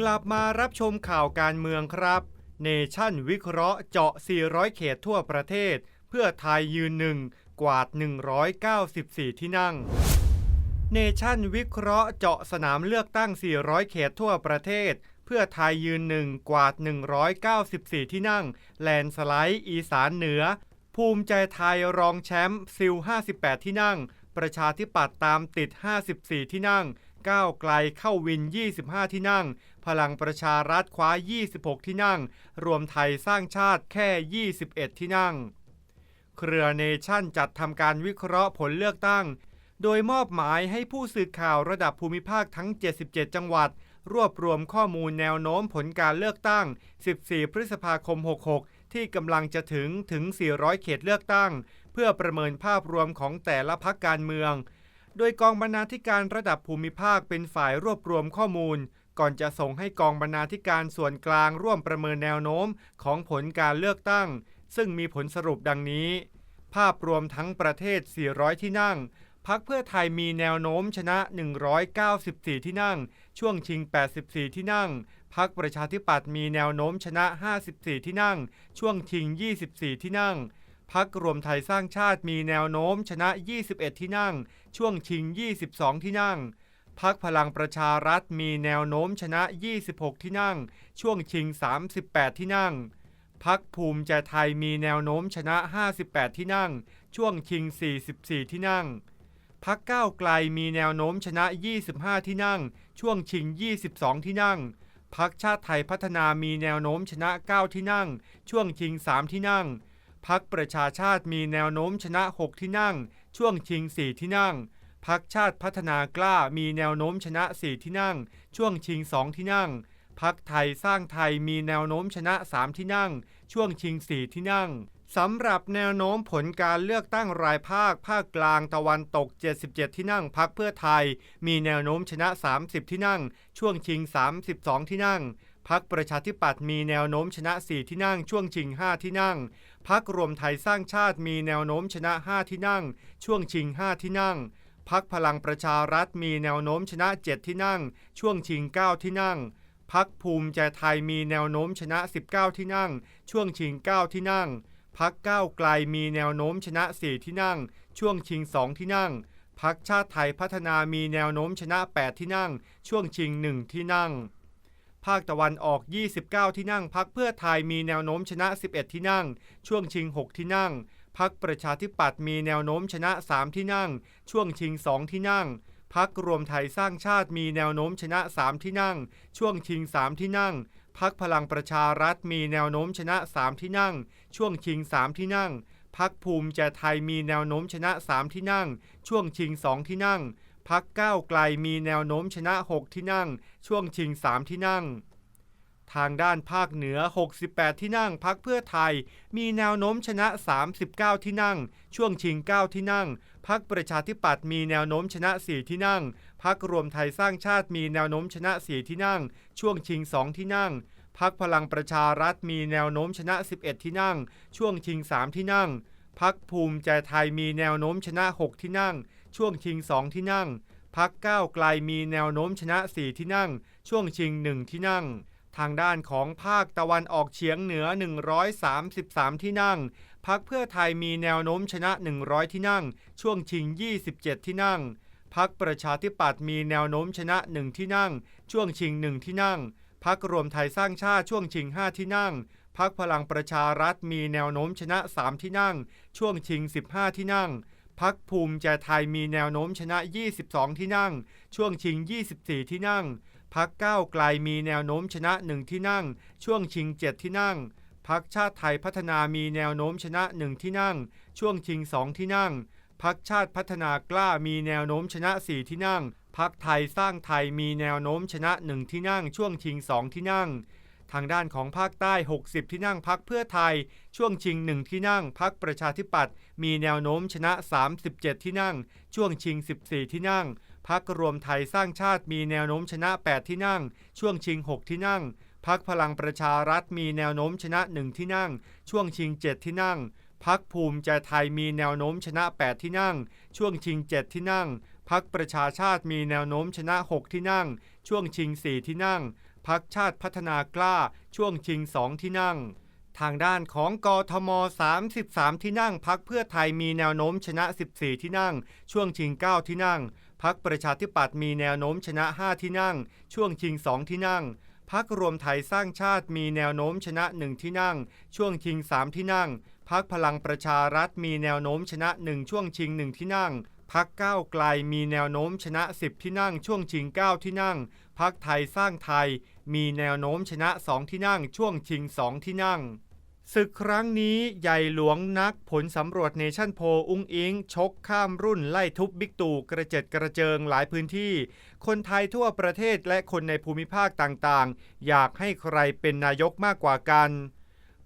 กลับมารับชมข่าวการเมืองครับเนชั่นวิเคราะห์เจาะ 400 เขตทั่วประเทศ เพื่อไทยยืนหนึ่งกวาด 194 ที่นั่ง เนชั่นวิเคราะห์เจาะสนามเลือกตั้ง 400 เขตทั่วประเทศ เพื่อไทยยืนหนึ่งกวาด 194 ที่นั่ง แลนสไลด์อีสานเหนือ ภูมิใจไทยรองแชมป์ซิล 58 ที่นั่ง ประชาธิปัตย์ตามติด 54 ที่นั่ง ก้าวไกลเข้าวิน 25 ที่นั่ง พลังประชารัฐคว้า 26 ที่นั่ง รวมไทยสร้างชาติแค่ 21 ที่นั่ง เครือเนชั่นจัดทำการวิเคราะห์ผลเลือกตั้ง โดยมอบหมายให้ผู้สื่อข่าวระดับภูมิภาคทั้ง 77 จังหวัด รวบรวมข้อมูลแนวโน้มผลการเลือกตั้ง 14 พฤษภาคม 66 ที่กำลังจะถึงถึง 400 เขตเลือกตั้ง เพื่อประเมินภาพรวมของแต่ละพักการเมือง โดยกองบรรณาธิการระดับภูมิภาคเป็นฝ่ายรวบรวมข้อมูล ก่อนจะส่งให้กองบรรณาธิการส่วนกลางร่วมประเมินแนวโน้มของผลการเลือกตั้ง ซึ่งมีผลสรุปดังนี้ ภาพรวมทั้งประเทศ 400 ที่นั่งพักเพื่อไทยมีแนวโน้มชนะ 194 ที่นั่ง ช่วงชิง 84 ที่นั่ง พักประชาธิปัตย์มีแนวโน้มชนะ 54 ที่นั่ง ช่วงชิง 24 ที่นั่ง พักรวมไทยสร้างชาติมีแนวโน้มชนะ 21 ที่นั่ง ช่วงชิง 22 ที่นั่งพักพลังประชารัฐมีแนวโน้มชนะ 26 ที่นั่ง ช่วงชิง 38 ที่นั่งพักภูมิใจไทยมีแนวโน้มชนะ 58 ที่นั่ง ช่วงชิง 44 ที่นั่งพักก้าวไกลมีแนวโน้มชนะ 25 ที่นั่ง ช่วงชิง 22 ที่นั่งพักชาติไทยพัฒนามีแนวโน้มชนะ 9 ที่นั่ง ช่วงชิง 3 ที่นั่ง พักประชาชาติมีแนวโน้มชนะ 6 ที่นั่ง ช่วงชิง 4 ที่นั่ง พักชาติพัฒนากล้ามีแนวโน้มชนะ 4 ที่นั่ง ช่วงชิง 2 ที่นั่ง พักไทยสร้างไทยมีแนวโน้มชนะ 3 ที่นั่ง ช่วงชิง 4 ที่นั่งสำหรับแนวโน้มผลการเลือกตั้งรายภาค ภาคกลางตะวันตก 77 ที่นั่งพักเพื่อไทย มีแนวโน้มชนะ 30 ที่นั่ง ช่วงชิง 32 ที่นั่งพักประชาธิปัตย์มีแนวโน้มชนะ 4 ที่นั่ง ช่วงชิง 5 ที่นั่ง พักรวมไทยสร้างชาติมีแนวโน้มชนะ 5 ที่นั่ง ช่วงชิง 5 ที่นั่งพักพลังประชารัฐมีแนวโน้มชนะ 7 ที่นั่ง ช่วงชิง 9 ที่นั่งพักภูมิใจไทยมีแนวโน้มชนะ 19 ที่นั่ง ช่วงชิง 9 ที่นั่งพักก้าวไกลมีแนวโน้มชนะ 4 ที่นั่ง ช่วงชิง 2 ที่นั่งพักชาติไทยพัฒนามีแนวโน้มชนะ 8 ที่นั่ง ช่วงชิง 1 ที่นั่ง ภาคตะวันออก 29 ที่นั่งพักเพื่อไทยมีแนวโน้มชนะ 11 ที่นั่ง ช่วงชิง 6 ที่นั่งพักประชาธิปัตย์มีแนวโน้มชนะ 3 ที่นั่ง ช่วงชิง 2 ที่นั่งพักรวมไทยสร้างชาติมีแนวโน้มชนะ 3 ที่นั่ง ช่วงชิง 3 ที่นั่งพักพลังประชารัฐมีแนวโน้มชนะ 3 ที่นั่ง ช่วงชิง 3 ที่นั่งพักภูมิใจไทยมีแนวโน้มชนะ 3 ที่นั่ง ช่วงชิง 2 ที่นั่ง พักก้าวไกลมีแนวโน้มชนะ 6 ที่นั่ง ช่วงชิง 3 ที่นั่ง ทางด้านภาคเหนือ 68 ที่นั่งพักเพื่อไทย มีแนวโน้มชนะ 39 ที่นั่ง ช่วงชิง 9 ที่นั่งพักประชาธิปัตย์มีแนวโน้มชนะ 4 ที่นั่งพักรวมไทยสร้างชาติมีแนวโน้มชนะ 4 ที่นั่ง ช่วงชิง 2 ที่นั่งพักพลังประชารัฐมีแนวโน้มชนะ 11 ที่นั่ง ช่วงชิง 3 ที่นั่งพักภูมิใจไทยมีแนวโน้มชนะ 6 ที่นั่ง ช่วงชิง 2 ที่นั่ง พักก้าวไกลมีแนวโน้มชนะ 4 ที่นั่ง ช่วงชิง 1 ที่นั่ง ทางด้านของภาคตะวันออกเฉียงเหนือ 133 ที่นั่ง พักเพื่อไทยมีแนวโน้มชนะ 100 ที่นั่ง ช่วงชิง 27 ที่นั่ง พักประชาธิปัตย์มีแนวโน้มชนะ 1 ที่นั่ง ช่วงชิง 1 ที่นั่ง พักรวมไทยสร้างชาติช่วงชิง 5 ที่นั่งพักพลังประชารัฐมีแนวโน้มชนะ 3 ที่นั่ง ช่วงชิง 15 ที่นั่ง พักภูมิใจไทยมีแนวโน้มชนะ 22 ที่นั่ง ช่วงชิง 24 ที่นั่ง พักก้าวไกลมีแนวโน้มชนะ 1 ที่นั่ง ช่วงชิง 7 ที่นั่ง พักชาติไทยพัฒนามีแนวโน้มชนะ 1 ที่นั่ง ช่วงชิง 2 ที่นั่ง พักชาติพัฒนากล้ามีแนวโน้มชนะ 4 ที่นั่ง พักไทยสร้างไทยมีแนวโน้มชนะ 1 ที่นั่ง ช่วงชิง 2 ที่นั่ง ทางด้านของภาคใต้ 60 ที่นั่งพักเพื่อไทย ช่วงชิง 1 ที่นั่งพักประชาธิปัตย์มีแนวโน้มชนะ 37 ที่นั่ง ช่วงชิง 14 ที่นั่ง พักรวมไทยสร้างชาติมีแนวโน้มชนะ 8 ที่นั่ง ช่วงชิง 6 ที่นั่ง พักพลังประชารัฐมีแนวโน้มชนะ 1 ที่นั่ง ช่วงชิง 7 ที่นั่ง พักภูมิใจไทยมีแนวโน้มชนะ 8 ที่นั่ง ช่วงชิง 7 ที่นั่งพักประชาชาติมีแนวโน้มชนะ 6 ที่นั่ง ช่วงชิง 4 ที่นั่ง พักชาติพัฒนากล้าช่วงชิงสองที่นั่ง ทางด้านของกทม 33 ที่นั่งพักเพื่อไทยมีแนวโน้มชนะ 14 ที่นั่ง ช่วงชิง 9 ที่นั่ง พักประชาธิปัตย์มีแนวโน้มชนะ 5 ที่นั่ง ช่วงชิง 2 ที่นั่งพักรวมไทยสร้างชาติมีแนวโน้มชนะ 1 ที่นั่ง ช่วงชิง 3 ที่นั่งพักพลังประชารัฐมีแนวโน้มชนะ 1 ช่วงชิง 1 ที่นั่ง พักก้าวไกลมีแนวโน้มชนะ 10 ที่นั่งช่วงชิง 9 ที่นั่ง พักไทยสร้างไทย มีแนวโน้มชนะ 2 ที่นั่ง ช่วงชิง 2 ที่นั่ง ศึกครั้งนี้ใหญ่หลวงนักผลสำรวจเนชั่นโพอุ้งอิง ชกข้ามรุ่นไล่ทุบบิ๊กตู่กระเจิดกระเจิงหลายพื้นที่ คนไทยทั่วประเทศและคนในภูมิภาคต่างๆ อยากให้ใครเป็นนายกมากกว่ากัน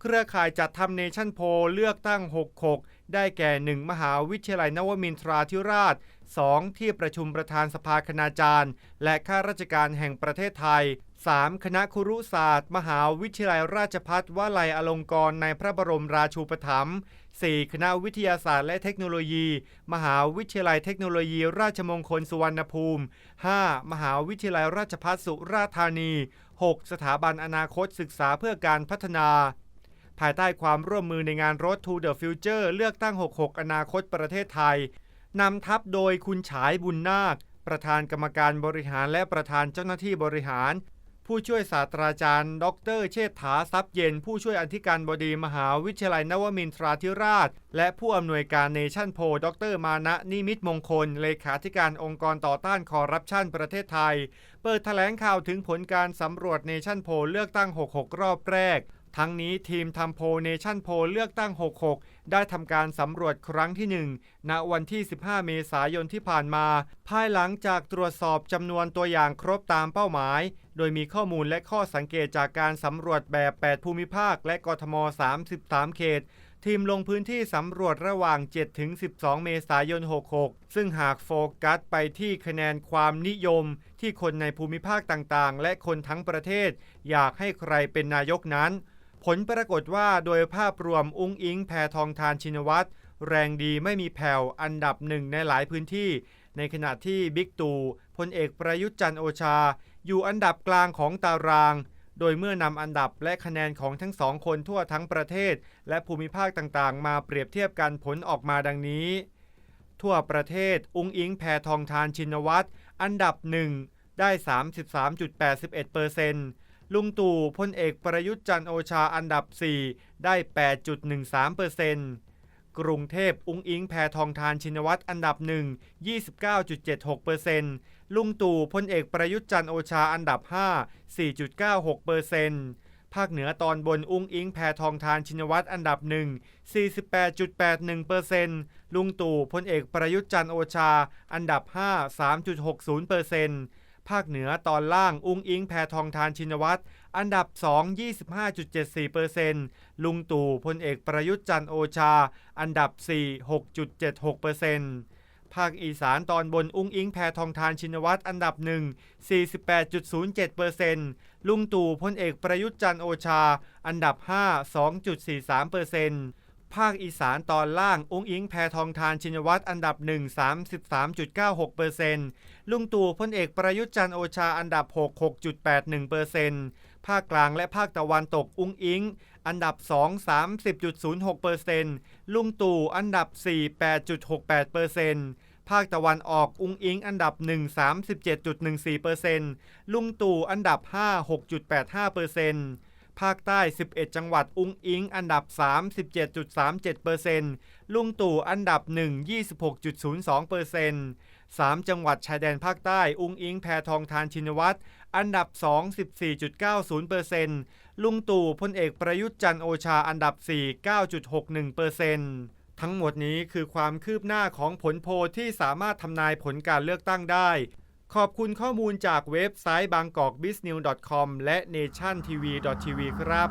เครือข่ายจัดทำเนชั่นโพเลือกตั้ง 66 ได้แก่ 1 มหาวิทยาลัยนวมินทราธิราช 2. ที่ประชุมประธานสภาคณาจารย์ และข้าราชการแห่งประเทศไทย 3. คณะครุศาสตร์ มหาวิทยาลัยราชภัฏวลัยอลงกรณ์ในพระบรมราชูปถัมภ์ 4. คณะวิทยาศาสตร์และเทคโนโลยี มหาวิทยาลัยเทคโนโลยีราชมงคลสุวรรณภูมิ 5. มหาวิทยาลัยราชภัฏสุราษฎร์ธานี 6. สถาบันอนาคตศึกษาเพื่อการพัฒนา ภายใต้ความร่วมมือในงาน Road to the Future เลือกตั้ง 66 อนาคตประเทศไทยนำทัพโดยคุณฉายบุญนาค ประธานกรรมการบริหารและประธานเจ้าหน้าที่บริหาร ผู้ช่วยศาสตราจารย์ ดร เชษฐาทรัพย์เย็น ผู้ช่วยอธิการบดีมหาวิทยาลัยนวมินทราธิราช และผู้อำนวยการเนชั่นโพดร มานะนิมิตมงคล เลขาธิการองค์กรต่อต้านคอร์รัปชันประเทศไทย เปิดแถลงข่าวถึงผลการสำรวจเนชั่นโพเลือกตั้ง 66 รอบแรก ทั้งนี้ทีมทำโพเนชั่นโพเลือกตั้ง 66 ได้ทำการสำรวจครั้งที่ 1 ณ วันที่ 15 เมษายนที่ผ่านมา ภายหลังจากตรวจสอบจำนวนตัวอย่างครบตามเป้าหมาย โดยมีข้อมูลและข้อสังเกตจากการสำรวจแบบ 8 ภูมิภาค และกทม 33 เขต ทีมลงพื้นที่สำรวจระหว่าง7ถึง12 เมษายน 66 ซึ่งหากโฟกัสไปที่คะแนนความนิยม ที่คนในภูมิภาคต่างๆ และคนทั้งประเทศ อยากให้ใครเป็นนายกนั้น ผลปรากฏว่าโดยภาพรวมอุ้งอิงแพทองทานชินวัตรแรงดีไม่มีแผ่วอันดับหนึ่งในหลายพื้นที่ ในขณะที่บิ๊กตู่พลเอกประยุทธ์จันโอชา อยู่อันดับกลางของตาราง โดยเมื่อนำอันดับและคะแนนของทั้งสองคนทั่วทั้งประเทศ และภูมิภาคต่างๆ มาเปรียบเทียบกันผลออกมาดังนี้ ทั่วประเทศอุ้งอิงแพทองทานชินวัตรอันดับหนึ่งได้ 33.81% ลุงตู่พลเอกประยุทธ์จันโอชาอันดับ 4 ได้ 8.13%กรุงเทพอุ้งอิงแพทองทานชินวัตรอันดับ 1 29.76%ลุงตู่พลเอกประยุทธ์จันโอชาอันดับ 5 4.96%ภาคเหนือตอนบนอุ้งอิงแพทองทานชินวัตรอันดับ 1 48.81%ลุงตู่พลเอกประยุทธ์จันโอชา อันดับ 5 3.60% ภาคเหนือตอนล่างอุ้งอิงแพทองทานชินวัตรอันดับ 2 25.74%ลุงตู่พลเอกประยุทธ์จันทร์โอชา อันดับ 4 6.76%ภาคอีสานตอนบนอุ้งอิงแพทองทานชินวัตรอันดับ 1 48.07%ลุงตู่พลเอกประยุทธ์จันทร์โอชา อันดับ 5 2.43% ภาคอีสานตอนล่างอุ้งอิงแพทองทานชินวัตรอันดับ 1 33.96%ลุงตู่พลเอกประยุทธ์จันโอชาอันดับ 6 6.81%ภาคกลางและภาคตะวันตกอุ้งอิง อันดับ 2 30.06%ลุงตู่อันดับ 4 8.68%ภาคตะวันออกอุ้งอิงอันดับ 1 37.14%ลุงตู่อันดับ 5 6.85% ภาคใต้ 11 จังหวัด อุ้งอิง อันดับ 37.37%ลุงตู่ อันดับ 1 26.02% 3 จังหวัดชายแดนภาคใต้ อุ้งอิง แพทองทานชินวัตร อันดับ 2 14.90%ลุงตู่พลเอกประยุทธ์จันโอชา อันดับ 4 9.61%ทั้งหมดนี้คือความคืบหน้าของผลโพลที่สามารถทำนายผลการเลือกตั้งได้ ขอบคุณข้อมูลจากเว็บไซต์บางกอก b i z n e w s c o m และ nationtv.tv ครับ